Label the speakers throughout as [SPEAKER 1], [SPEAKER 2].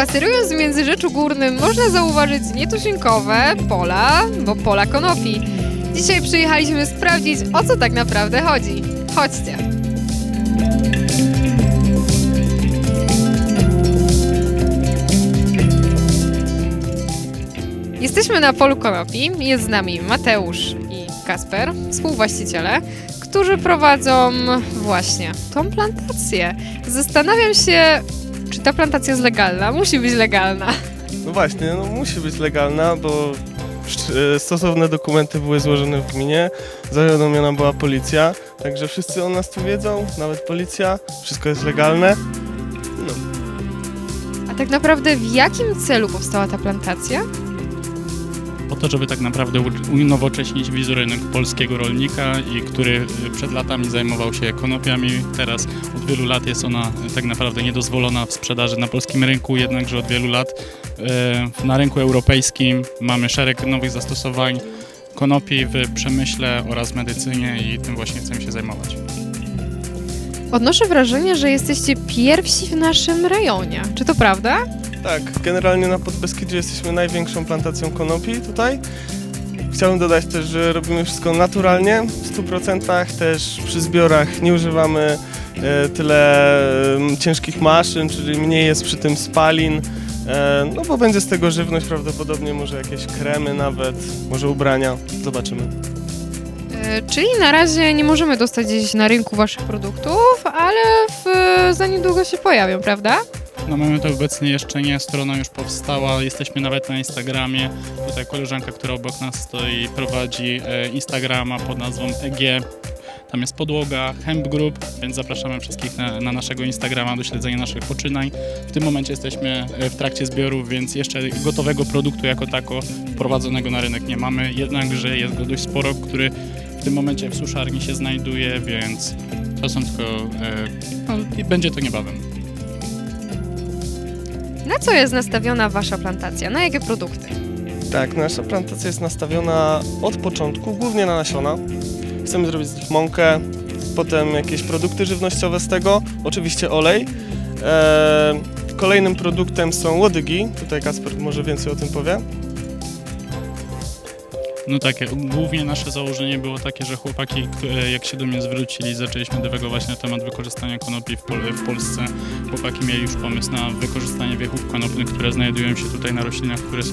[SPEAKER 1] Spacerując między Rzeczu Górnym można zauważyć nietuzinkowe pola, bo pola konopi. Dzisiaj przyjechaliśmy sprawdzić, o co tak naprawdę chodzi. Chodźcie. Jesteśmy na polu konopi. Jest z nami Mateusz i Kasper, współwłaściciele, którzy prowadzą właśnie tą plantację. Zastanawiam się, czy ta plantacja jest legalna. Musi być legalna.
[SPEAKER 2] No właśnie, no musi być legalna, bo e, stosowne dokumenty były złożone w gminie, zawiadomiona była policja, także wszyscy o nas tu wiedzą, nawet policja, wszystko jest legalne. No,
[SPEAKER 1] A tak naprawdę w jakim celu powstała ta plantacja?
[SPEAKER 3] Po to, żeby tak naprawdę unowocześnić wizerunek polskiego rolnika, i który y, przed latami zajmował się konopiami. Teraz od wielu lat jest ona y, tak naprawdę niedozwolona w sprzedaży na polskim rynku, jednakże od wielu lat y, na rynku europejskim mamy szereg nowych zastosowań konopi w przemyśle oraz medycynie i tym właśnie chcemy się zajmować.
[SPEAKER 1] Odnoszę wrażenie, że jesteście pierwsi w naszym rejonie. Czy to prawda?
[SPEAKER 2] Tak, generalnie na Podbeskidziu jesteśmy największą plantacją konopi tutaj. Chciałbym dodać też, że robimy wszystko naturalnie, w 100%, też przy zbiorach nie używamy e, tyle ciężkich maszyn, czyli mniej jest przy tym spalin, e, no bo będzie z tego żywność prawdopodobnie, może jakieś kremy nawet, może ubrania, zobaczymy.
[SPEAKER 1] E, Czyli na razie nie możemy dostać gdzieś na rynku waszych produktów, ale w, za niedługo się pojawią, prawda?
[SPEAKER 3] Na moment obecny jeszcze nie, strona już powstała, jesteśmy nawet na Instagramie. Tutaj koleżanka, która obok nas stoi, prowadzi e, Instagrama pod nazwą EG. Tam jest podłoga, Hemp Group, więc zapraszamy wszystkich na, na naszego Instagrama do śledzenia naszych poczynań. W tym momencie jesteśmy e, w trakcie zbiorów, więc jeszcze gotowego produktu jako tako wprowadzonego na rynek nie mamy, jednakże jest go dość sporo, który w tym momencie w suszarni się znajduje, więc to są tylko, e, no, będzie to niebawem.
[SPEAKER 1] Na co jest nastawiona wasza plantacja? Na jakie produkty?
[SPEAKER 2] Tak, nasza plantacja jest nastawiona od początku, głównie na nasiona. Chcemy zrobić mąkę, potem jakieś produkty żywnościowe z tego, oczywiście olej. Eee, kolejnym produktem są łodygi, tutaj Kasper może więcej o tym powie.
[SPEAKER 3] No tak, głównie nasze założenie było takie, że chłopaki, jak się do mnie zwrócili, zaczęliśmy dywagować na temat wykorzystania konopi w, Pol- w Polsce. Chłopaki mieli już pomysł na wykorzystanie wiechów konopnych, które znajdują się tutaj na roślinach, które są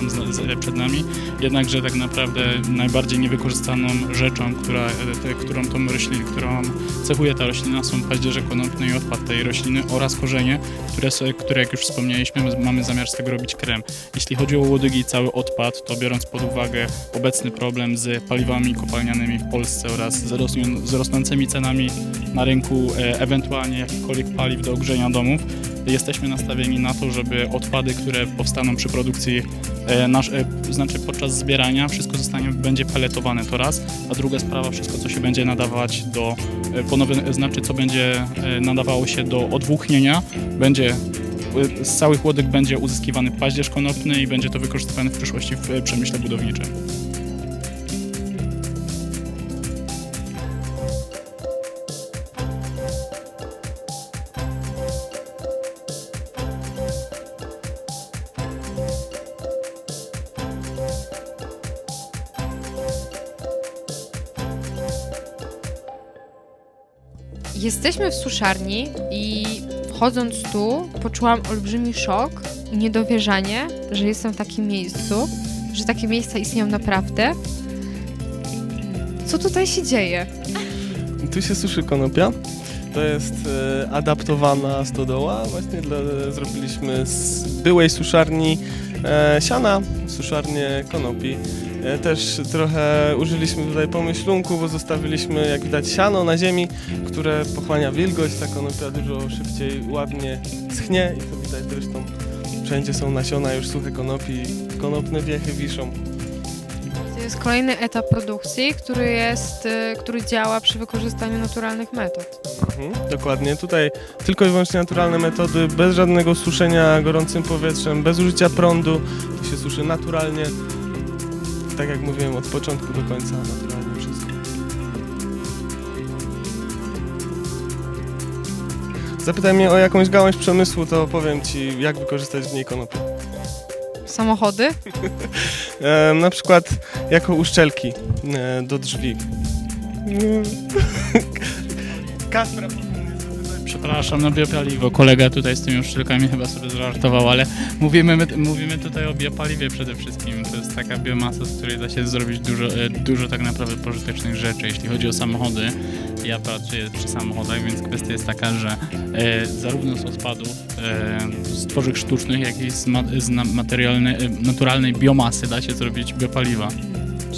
[SPEAKER 3] przed nami. Jednakże tak naprawdę najbardziej niewykorzystaną rzeczą, która, te, którą, tą roślin, którą cechuje ta roślina są paździerze konopne i odpad tej rośliny oraz korzenie, które, są- które jak już wspomnieliśmy, mamy zamiar z tego robić krem. Jeśli chodzi o łodygi i cały odpad, to biorąc pod uwagę obecny problem z paliwami kopalnianymi w Polsce oraz z, rosną, z rosnącymi cenami na rynku e, ewentualnie jakichkolwiek paliw do ogrzenia domów, jesteśmy nastawieni na to, żeby odpady, które powstaną przy produkcji, e, nasz, e, znaczy podczas zbierania, wszystko zostanie, będzie peletowane to raz, a druga sprawa, wszystko co się będzie nadawać do ponownie, znaczy co będzie nadawało się do odwłóknienia, będzie z całych łodyg będzie uzyskiwany paździerz konopny i będzie to wykorzystywane w przyszłości w przemyśle budowniczym.
[SPEAKER 1] Jesteśmy w suszarni i wchodząc tu poczułam olbrzymi szok i niedowierzanie, że jestem w takim miejscu, że takie miejsca istnieją naprawdę. Co tutaj się dzieje?
[SPEAKER 2] Tu się suszy konopia. To jest e, adaptowana stodoła. Właśnie dla, zrobiliśmy z byłej suszarni e, siana, suszarnię konopi. E, też trochę użyliśmy tutaj pomyślunku, bo zostawiliśmy, jak widać, siano na ziemi, które pochłania wilgoć. Ta konopia dużo szybciej, ładnie schnie i to widać zresztą. Wszędzie są nasiona już suche konopi, konopne wiechy wiszą.
[SPEAKER 1] To jest kolejny etap produkcji, który jest, y, który działa przy wykorzystaniu naturalnych metod.
[SPEAKER 2] Mhm, dokładnie. Tutaj tylko i wyłącznie naturalne metody, bez żadnego suszenia gorącym powietrzem, bez użycia prądu. To się suszy naturalnie. Tak jak mówiłem, od początku do końca naturalnie wszystko. Zapytaj mnie o jakąś gałąź przemysłu, to powiem ci, jak wykorzystać w niej konopie.
[SPEAKER 1] Samochody?
[SPEAKER 2] E, na przykład jako uszczelki e, do drzwi. Kasper,
[SPEAKER 3] Przepraszam, no biopaliwo. Kolega tutaj z tymi uszczelkami chyba sobie żartował, ale mówimy, my, mówimy tutaj o biopaliwie przede wszystkim. To jest taka biomasa, z której da się zrobić dużo, e, dużo tak naprawdę pożytecznych rzeczy. Jeśli chodzi o samochody, ja pracuję przy samochodach, więc kwestia jest taka, że e, zarówno z odpadów, e, z tworzyw sztucznych, jak i z, ma, z e, naturalnej biomasy da się zrobić biopaliwa.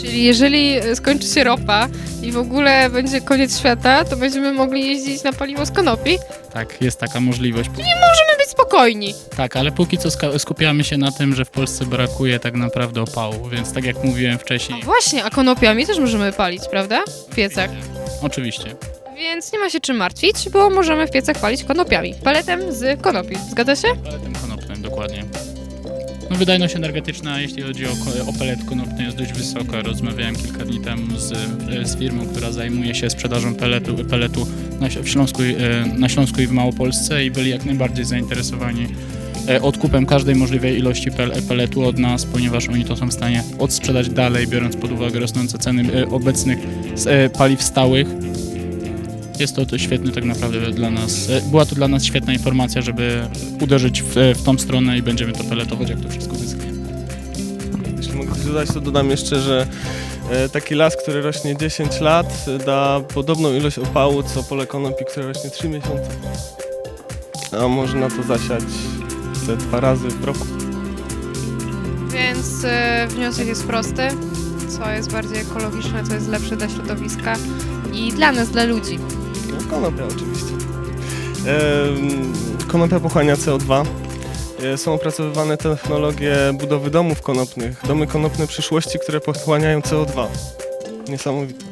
[SPEAKER 1] Czyli jeżeli skończy się ropa i w ogóle będzie koniec świata, to będziemy mogli jeździć na paliwo z konopi?
[SPEAKER 3] Tak, jest taka możliwość.
[SPEAKER 1] Możemy być spokojni.
[SPEAKER 3] Tak, ale póki co ska- skupiamy się na tym, że w Polsce brakuje tak naprawdę opału, więc tak jak mówiłem wcześniej,
[SPEAKER 1] Właśnie, a konopiami też możemy palić, prawda? W piecach.
[SPEAKER 3] oczywiście.
[SPEAKER 1] Więc nie ma się czym martwić, bo możemy w piecach palić konopiami. Paletem z konopi. Zgadza się?
[SPEAKER 3] Peletem konopnym, dokładnie. No, wydajność energetyczna, jeśli chodzi o, o pelet konopny, jest dość wysoka. Rozmawiałem kilka dni temu z, z firmą, która zajmuje się sprzedażą peletu, peletu na, w Śląsku, e, na Śląsku i w Małopolsce i byli jak najbardziej zainteresowani e, odkupem każdej możliwej ilości pel- peletu od nas, ponieważ oni to są w stanie odsprzedać dalej, biorąc pod uwagę rosnące ceny e, obecnych paliw stałych. Jest to, to świetny tak naprawdę dla nas. e, Była to dla nas świetna informacja, żeby uderzyć w, w tą stronę i będziemy to peletować, jak to wszystko wyschnie.
[SPEAKER 2] Jeśli mogę coś dodać, to dodam jeszcze, że e, taki las, który rośnie 10 lat, e, da podobną ilość opału, co pole konopi, które rośnie 3 miesiące. A można to zasiać ze dwa razy w roku.
[SPEAKER 1] Więc e, wniosek jest prosty. Co jest bardziej ekologiczne, co jest lepsze dla środowiska i dla nas, dla ludzi.
[SPEAKER 2] No, konopia oczywiście. Konopia pochłania CO2. E, Są opracowywane technologie budowy domów konopnych, domy konopne przyszłości, które pochłaniają CO2. Niesamowite.